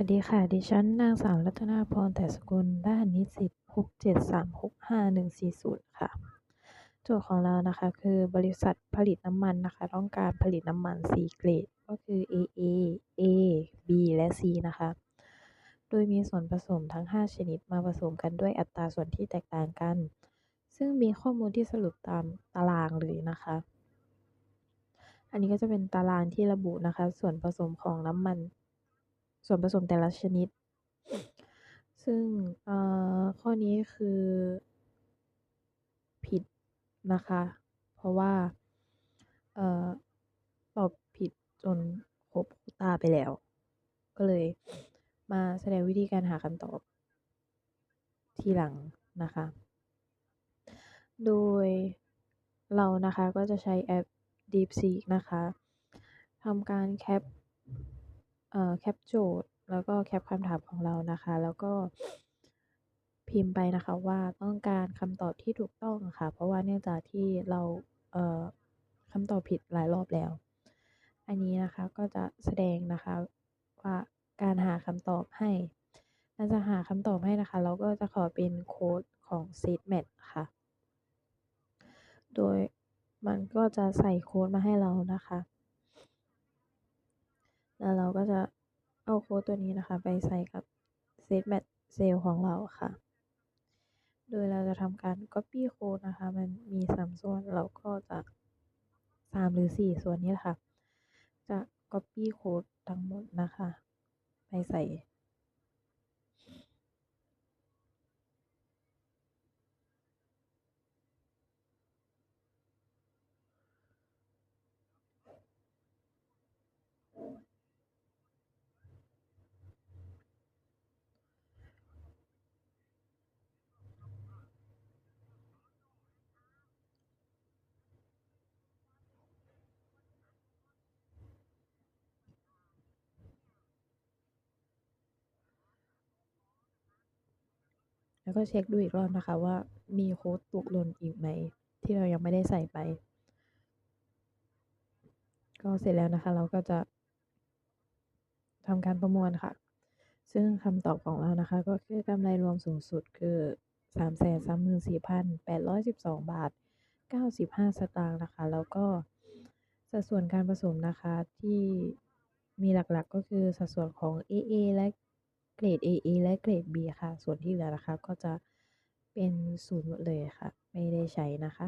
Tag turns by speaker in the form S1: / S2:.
S1: วัสดีค่ะ ดิฉันนางสาวรัตนาพร แต่สกุลด้านนิสิต673654140 ค่ะ โจทย์ของเรานะคะคือบริษัทผลิตน้ำมันนะคะ ต้องการผลิตน้ำมัน4เกรด ก็คือ AA A B และ C นะคะ โดยมีส่วนผสมทั้ง 5 ชนิดมาผสมกันด้วยอัตราส่วนที่แตกต่างกัน ซึ่งมีข้อมูลที่สรุปตามตารางเลยนะคะ อันนี้ก็จะเป็นตารางที่ระบุนะคะ ส่วนผสมของน้ำมัน ส่วนผสมแต่ละชนิด ซึ่งข้อนี้คือผิดนะคะ เพราะว่าออตอบผิดจนครบควตาไปแล้ว ก็เลยมาแสดงวิธีการหาคำตอบ ทีหลังนะคะ โดยเรานะคะก็จะใช้แอป DeepSeek นะคะทำการแคป แคปโจทย์แล้วก็แคปคำถามของเรานะคะ แล้วก็พิมพ์ไปนะคะว่าต้องการคำตอบที่ถูกต้องค่ะ เพราะว่าเนื่องจากที่เราเอ่อคำตอบผิดหลายรอบแล้ว อันนี้นะคะก็จะแสดงนะคะว่าการหาคำตอบให้เราจะหาคำตอบให้นะคะ เราก็จะขอเป็นโค้ดของ SeedMatch ค่ะ โดยมันก็จะใส่โค้ดมาให้เรานะคะ แล้วเราก็จะเอาโค้ดตัวนี้นะคะ ไปใส่กับ set m a t cell ของเราค่ะ โดยเราจะทำการ Copy โค้ดนะคะ มันมี 3 ส่วนเราก็จะ 3 หรือ 4 ส่วนนี้ค่ะ จะ Copy โค้ดทั้งหมดนะคะ ไปใส่ แล้วก็เช็คดูอีกรอบนะคะว่ามีโค้ดตกหล่นอีกไหม ที่เรายังไม่ได้ใส่ไป ก็เสร็จแล้วนะคะ เราก็จะทำการประมวลค่ะ ซึ่งคำตอบของเรานะคะ ก็คือกำไรรวมสูงสุดคือ334,812 บาท 95 สตางค์นะคะ แล้วก็สัดส่วนการผสมนะคะที่มีหลักๆก็คือสัดส่วนของ AA และ เกรด AA และเกรด B ค่ะ ส่วนที่เหลือนะคะก็จะเป็นศูนย์หมดเลยค่ะ ไม่ได้ใช้นะคะ